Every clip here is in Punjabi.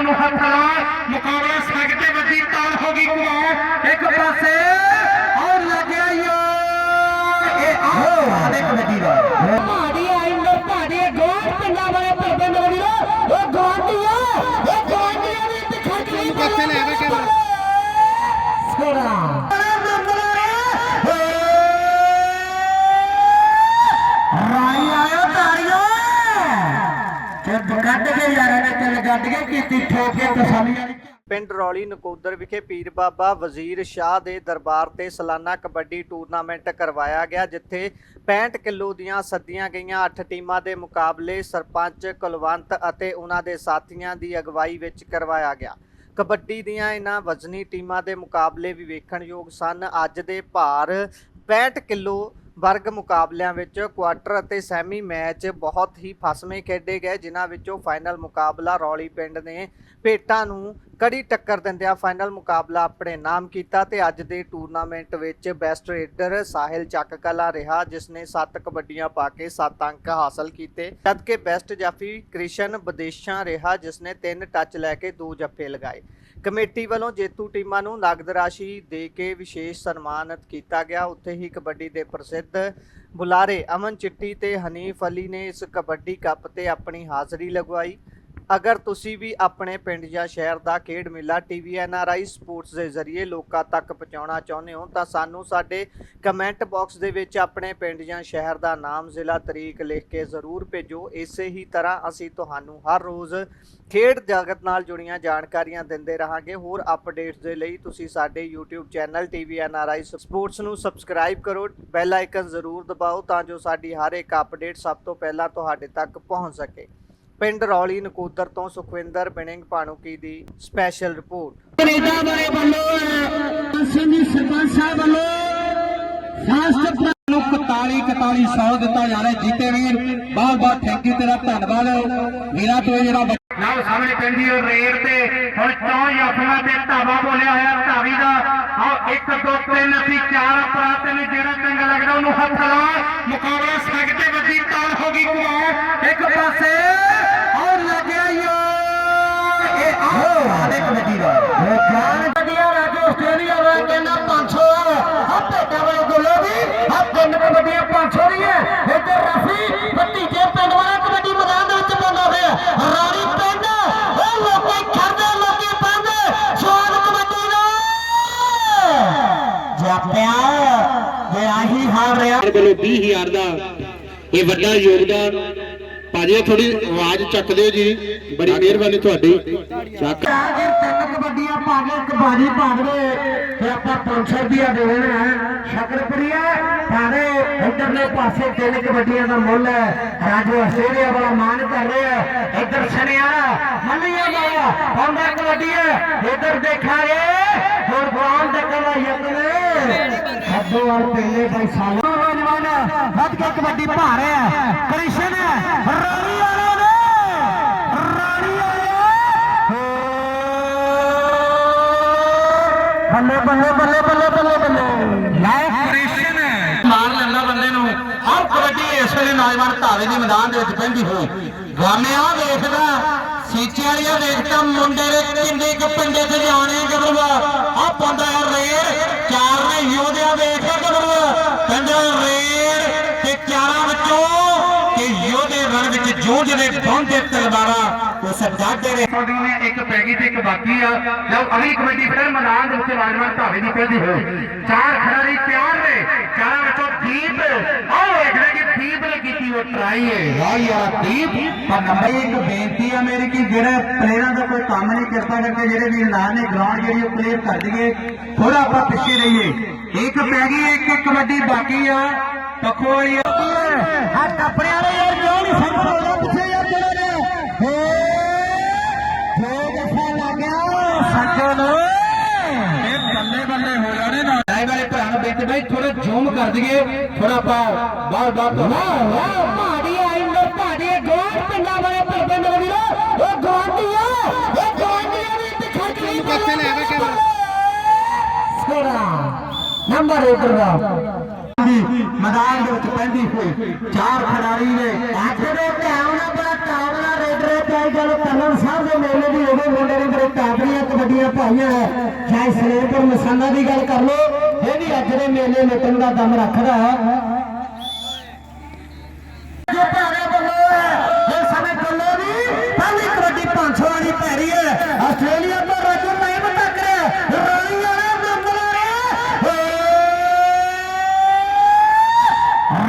ਉਹਨੂੰ ਹੱਥ ਲਾ ਮੁਕਾਬਲਾ ਸੱਗ ਤੇ ਵੱਡੀ ਤਾਲ ਹੋ ਗਈ ਕੁਮਾਰ ਇੱਕ ਪਾਸੇ ਔਰ ਲੱਗਿਆ ਯੋ ਇਹ ਆਹੋ ਆਦੇ ਕਬੱਡੀ ਦਾ ਪਹਾੜੀ ਆਇੰਦਰ ਪਹਾੜੀ ਗੋਲ ਪਿੰਡਾਂ ਵਾਲੇ ਭਰਦੇ ਨਵੀਰੋ ਇਹ ਗਵਾਂਡੀਆਂ ਇਹ ਗਵਾਂਡੀਆਂ ਦੇ ਇੱਥੇ ਖਰਚ ਨਹੀਂ ਪਾਸੇ ਲੈ ਆਵੇ ਕੈਮਰਾ। ਸੋੜਾ ਰਾਈ ਆਇਓ ਤਾੜੀਓ ਤੇ ਗੱਡ ਕੇ ਯਾਰਾਂ ਨੇ ਤੇਰੇ ਗੱਡ ਕੇ ਕੀਤੀ ਕੇ ਤਸੱਲੀ ਵਾਲੀ ਪਿੰਡ ਰੌਲੀ ਨਕੋਦਰ ਵਿਖੇ ਪੀਰ ਬਾਬਾ ਵਜ਼ੀਰ ਸ਼ਾਹ ਦੇ ਦਰਬਾਰ ਤੇ ਸਾਲਾਨਾ ਕਬੱਡੀ ਟੂਰਨਾਮੈਂਟ ਕਰਵਾਇਆ ਗਿਆ, ਜਿੱਥੇ 65 ਕਿਲੋ ਦੀਆਂ ਸੱਦੀਆਂ ਗਈਆਂ 8 ਟੀਮਾਂ ਦੇ ਮੁਕਾਬਲੇ ਸਰਪੰਚ ਕੁਲਵੰਤ ਅਤੇ ਉਹਨਾਂ ਦੇ ਸਾਥੀਆਂ ਦੀ ਅਗਵਾਈ ਵਿੱਚ ਕਰਵਾਇਆ ਗਿਆ। ਕਬੱਡੀ ਦੀਆਂ ਇਹਨਾਂ ਵਜ਼ਨੀ ਟੀਮਾਂ ਦੇ ਮੁਕਾਬਲੇ ਵੀ ਵੇਖਣਯੋਗ ਸਨ। ਅੱਜ ਦੇ ਭਾਰ 65 ਕਿਲੋ ਵਰਗ ਮੁਕਾਬਲਿਆਂ ਵਿੱਚ ਕੁਆਟਰ ਅਤੇ ਸੈਮੀ ਮੈਚ ਬਹੁਤ ਹੀ ਫਸਵੇਂ ਖੇਡੇ ਗਏ, ਜਿਨ੍ਹਾਂ ਵਿੱਚੋਂ ਫਾਈਨਲ ਮੁਕਾਬਲਾ ਰੌਲੀ ਪਿੰਡ ਨੇ ਭੇਟਾਂ ਨੂੰ ਕੜੀ ਟੱਕਰ ਦਿੰਦਿਆਂ ਫਾਈਨਲ ਮੁਕਾਬਲਾ ਆਪਣੇ ਨਾਮ ਕੀਤਾ ਤੇ ਅੱਜ ਦੇ ਟੂਰਨਾਮੈਂਟ ਵਿੱਚ ਬੈਸਟ ਰੇਡਰ ਸਾਹਿਲ ਚੱਕ ਕਲਾ ਰਿਹਾ, ਜਿਸ ਨੇ 7 ਕਬੱਡੀਆਂ ਪਾ ਕੇ 7 ਅੰਕ ਹਾਸਲ ਕੀਤੇ। ਜਦਕਿ ਬੈਸਟ ਜਾਫੀ ਕ੍ਰਿਸ਼ਨ ਵਿਦੇਸ਼ਾਂ ਰਿਹਾ, ਜਿਸ ਨੇ 3 ਟੱਚ ਲੈ ਕੇ 2 ਜੱਫੇ ਲਗਾਏ। ਕਮੇਟੀ ਵੱਲੋਂ ਜੇਤੂ ਟੀਮਾਂ ਨੂੰ ਨਗਦ ਰਾਸ਼ੀ ਦੇ ਕੇ ਵਿਸ਼ੇਸ਼ ਸਨਮਾਨਿਤ ਕੀਤਾ ਗਿਆ। ਉੱਥੇ ਹੀ ਕਬੱਡੀ ਦੇ ਪ੍ਰਸਿੱਧ ਬੁਲਾਰੇ ਅਮਨ ਚਿੱਟੀ ਤੇ ਹਨੀਫ ਅਲੀ ਨੇ ਇਸ ਕਬੱਡੀ ਕੱਪ ਤੇ ਆਪਣੀ ਹਾਜ਼ਰੀ ਲਗਵਾਈ। ਅਗਰ ਤੁਸੀਂ ਵੀ ਆਪਣੇ ਪਿੰਡ ਜਾਂ ਸ਼ਹਿਰ ਦਾ ਖੇਡ ਮੇਲਾ ਟੀਵੀ ਐਨਆਰਆਈ ਸਪੋਰਟਸ ਦੇ ਜ਼ਰੀਏ ਲੋਕਾਂ ਤੱਕ ਪਹੁੰਚਾਉਣਾ ਚਾਹੁੰਦੇ ਹੋ, ਤਾਂ ਸਾਨੂੰ ਸਾਡੇ ਕਮੈਂਟ ਬਾਕਸ ਦੇ ਵਿੱਚ ਆਪਣੇ ਪਿੰਡ ਜਾਂ ਸ਼ਹਿਰ ਦਾ ਨਾਮ, ਜ਼ਿਲ੍ਹਾ, ਤਰੀਕ ਲਿਖ ਕੇ ਜ਼ਰੂਰ ਭੇਜੋ। ਇਸੇ ਹੀ ਤਰ੍ਹਾਂ ਅਸੀਂ ਤੁਹਾਨੂੰ ਹਰ ਰੋਜ਼ ਖੇਡ ਜਗਤ ਨਾਲ ਜੁੜੀਆਂ ਜਾਣਕਾਰੀਆਂ ਦਿੰਦੇ ਰਹਾਂਗੇ। ਹੋਰ ਅਪਡੇਟਸ ਦੇ ਲਈ ਤੁਸੀਂ ਸਾਡੇ YouTube channel TV NRI sports ਨੂੰ ਸਬਸਕ੍ਰਾਈਬ ਕਰੋ। ਬੈਲ ਆਈਕਨ ਜ਼ਰੂਰ ਦਬਾਓ ਤਾਂ ਜੋ ਸਾਡੀ ਹਰ ਇੱਕ ਅਪਡੇਟ ਸਭ ਤੋਂ ਪਹਿਲਾਂ ਤੁਹਾਡੇ ਤੱਕ ਪਹੁੰਚ ਸਕੇ। ਪਿੰਡ ਰੌਲੀ ਨਕੋਦਰ ਤੋਂ ਸੁਖਵਿੰਦਰ ਬਿਨਿੰਗ ਭਾਣੂਕੀ ਦੀ ਸਪੈਸ਼ਲ ਰਿਪੋਰਟ ਕੈਨੇਡਾ ਵਾਲੇ ਵੱਲੋਂ ਸਿੰਘ ਸਰਪੰਚ ਸਾਹਿਬ ਵੱਲੋਂ ਫਾਸਟ ਨੂੰ 41 4100 ਦਿੱਤਾ ਜਾ ਰਿਹਾ ਜੀਤੇ ਵੀਰ ਬਹੁਤ ਬਹੁਤ ਥੈਂਕ ਯੂ ਤੇਰਾ ਧੰਨਵਾਦ। ਵੀਰਾ ਤੂੰ ਜਿਹੜਾ ਨਾਲ ਸਾਹਮਣੇ ਪੈਂਦੀ ਹੈ ਰੇਡ ਤੇ ਹੁਣ ਚੌਂ ਯਾਫਨਾ ਤੇ ਧਾਵਾ ਬੋਲਿਆ ਹੋਇਆ ਧਾਵੀ ਦਾ। ਆਓ 1 2 3 ਅਸੀਂ ਚਾਰ ਅਪਰਾਧ ਨੇ ਜਿਹੜਾ ਚੰਗਾ ਲੱਗਦਾ ਉਹਨੂੰ ਹੱਥ ਲਾ ਮੁਕਾਬਲਾ ਸੱਗ 2,20000 ਦਾ ਇਹ ਵੱਡਾ ਯੋਗਦਾਨ। ਭਾਜੀ ਥੋੜੀ ਆਵਾਜ਼ ਚੱਕ ਦਿਓ ਜੀ। ਬੜੀ ਮਿਹਰਬਾਨੀ ਤੁਹਾਡੀ। ਚੱਕ। ਆਖਿਰ ਤਿੰਨ ਕਬੱਡੀਆਂ ਭਾਗੇ ਇੱਕ ਬਾਜੀ ਭਾਗਦੇ ਤੇ ਆਪਾਂ 500 ਰੁਪਿਆ ਦੇਣਾ ਸ਼ਕਰਪੁਰੀਆ ਭਾਵੇਂ ਇੱਧਰਲੇ ਪਾਸੇ ਤਿੰਨ ਕਬੱਡੀਆਂ ਦਾ ਮੁੱਲ ਹੈ। ਰਾਜੂ ਆਸਟ੍ਰੇਲੀਆ ਵਾਲਾ ਮਾਨ ਕਰ ਰਿਹਾ ਇੱਧਰ ਸਣਿਆਰਾ ਮੱਲੀਆ ਵਾਲਾ ਹੁੰਦਾ ਕਬੱਡੀ ਹੈ। ਇੱਧਰ ਦੇਖਾਂਗੇ ਹੁਣ ਗਵਾਨ ਦਾ ਯਤਨ। ਹੱਦੋਂ ਔਰ ਪਹਿਲੇ ਭਾਈ ਸਾਲਾ ਨੌਜਵਾਨ ਵੱਧ ਕੇ ਕਬੱਡੀ ਪਾ ਰਿਹਾ ਹੈ। ਕ੍ਰਿਸ਼ਨ, ਰਾਣੀ ਵਾਲੇ ਨੇ ਰਾਣੀ ਵਾਲੇ ਬੱਲੇ ਬੱਲੇ ਬੱਲੇ ਬੱਲੇ ਬੱਲੇ ਬੱਲੇ। ਲਾਓ ਕ੍ਰਿਸ਼ਨ। ਮਾਰ ਲੈਂਦਾ ਬੰਦੇ ਨੂੰ। ਹਰ ਕਬੱਡੀ ਇਸ ਵੇਲੇ ਨੌਜਵਾਨ ਧਾਵੇ ਦੇ ਮੈਦਾਨ ਦੇ ਵਿੱਚ ਪੈਂਦੀ ਹੋਈ। ਗਾਮਿਆ ਵੇਖਦਾ, ਸੀਚੇ ਵਾਲੀਆ ਵੇਖਦਾ, ਮੁੰਡੇ ਦੇ ਕਿੰਨੇ ਕੁ ਪਿੰਡੇ ਤੇ ਜਾਣੇ ਵਿੱਚ ਜੂਝਦੇ ਪਹੁੰਚੇ ਤਲਵਾਰਾਂ ਉਸ ਡਾਡੇ ਦੇ ਨੇ। ਇੱਕ ਪੈ ਗਈ ਤੇ ਇੱਕ ਬਾਕੀ ਆ। ਲਓ ਅਗਲੀ ਕਬੱਡੀ ਫਿਰ ਮੈਦਾਨ ਦੇ ਉੱਤੇ ਨੌਜਵਾਨ ਧਾਵੇ ਦੀ ਪਹਿਦੀ ਹੋਈ। ਚਾਰ ਖਿਡਾਰੀ ਤਿਆਰ ਨੇ। ਚਾਰਾਂ ਵਿੱਚੋਂ ਦੀਪ ਆਓ ਵੇਖਦੇ ਕਿ ਦੀਪ ਨੇ ਕੀਤੀ ਉਹ ਟਰਾਈ ਹੈ ਵਾਹ ਯਾਰ ਦੀਪ। ਪਰ ਨੰਬਰ ਇੱਕ ਬੇਨਤੀ ਆ ਮੇਰੀ ਕਿ ਜਿਹੜੇ ਪਲੇਅਰਾਂ ਦਾ ਕੋਈ ਕੰਮ ਨਹੀਂ ਕਿਰਪਾ ਕਰਕੇ ਜਿਹੜੇ ਵੀ ਨਾਲ ਨੇ ਗਰਾਊਂਡ ਜਿਹੜੀ ਉਹ ਕਲੀਅਰ ਕਰ ਦਈਏ ਥੋੜਾ ਆਪਾਂ ਪਿੱਛੇ ਰਹੀਏ। ਇੱਕ ਪੈ ਗਈ ਇੱਕ ਇੱਕ ਕਬੱਡੀ ਬਾਕੀ ਆ। ਪੱਖੋ ਵਾਲੀ ਆ ਆ ਕੱਪੜਿਆਂ ਵਾਲੇ ਯਾਰ ਕਿਉਂ ਨਹੀਂ ਸੰਭਲ ਹੋ ਜਾ ਪਿੱਛੇ ਯਾਰ ਚਲੇ ਜਾ ਹੇ। ਜੋ ਜਫਾ ਲੱਗਿਆ ਸੱਜਣ ਇਹ ਬੱਲੇ ਬੱਲੇ ਹੋ ਜਾਣੇ ਨਾ ਲਾਈਵ ਵਾਲੇ ਭਰਾ ਨੂੰ ਬੇਨਤੀ ਬਈ ਥੋੜਾ ਜ਼ੂਮ ਕਰ ਦਈਏ। ਥੋੜਾ ਪਾ ਬਾਹਰ ਬਾਹਰ ਤੋਂ ਵਾਹ ਵਾਹ ਪਹਾੜੀ ਆਇੰਦਰ ਪਹਾੜੀ ਗੋਲ ਪਿੰਡਾਂ ਵਾਲੇ ਭਰਦੇ ਨਵੀਰੋ ਉਹ ਗਵਾਂਡੀਆਂ ਉਹ ਗਵਾਂਡੀਆਂ ਦੇ ਇੱਥੇ ਖਰਚ ਨਹੀਂ ਪਾਸੇ ਲੈ ਆਵੇ ਕੈਮਰਾ। ਸੋੜਾ ਨੰਬਰ ਇੱਕ ਦਾ ਮੈਦਾਨ ਦੇ ਵਿੱਚ ਪੈਂਦੀ ਹੋਈ ਚਾਰ ਖਿਡਾਰੀ ਨੇ ਅੱਖ ਦੇ ਧਿਆਨ ਨਾਲ ਬੜਾ ਕਾਮਨਾ ਰੇਡਰ ਤੇ ਚਲੋ ਕੰਨਨ ਸਾਹਿਬ ਦੇ ਮੇਲੇ ਦੀ ਹੋਵੇ ਮੁੰਡੇ ਭਾਈ ਹੈ। ਚਾਹੇ ਸਲੇਮਪੁਰ ਮਸਾਨਾ ਦੀ ਗੱਲ ਕਰ ਲੋ ਇਹ ਵੀ ਅੱਜ ਦੇ ਮੇਲੇ ਲੁੱਟਣ ਦਾ ਦਮ ਰੱਖਦਾ ਹੈ ਭਾਰੇ ਵੱਲੋਂ ਹੈ ਇਹ ਸਮੇਂ ਕੱਲੋ ਦੀ ਪਹਿਲੀ ਕਬੱਡੀ 500 ਵਾਲੀ ਪੈਰੀ ਹੈ ਆਸਟ੍ਰੇਲੀਆ ਤੋਂ ਰਾਜੂ ਨਾਇਬ ਤੱਕ ਰਾਣੀ ਵਾਲੇ ਨੰਬਰ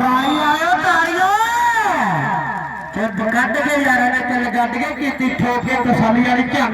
ਰਾਣੀ ਆਇਓ ਤਾੜੀਓ ਤੇ ਕੱਢ ਕੇ ਯਾਰਾਂ ਨੇ ਚੱਲ ਗੱਡ ਕੇ ਕੀਤੀ ਠੋਕ ਕੇ ਤਸੱਲੀ ਵਾਲੀ ਝਾਕ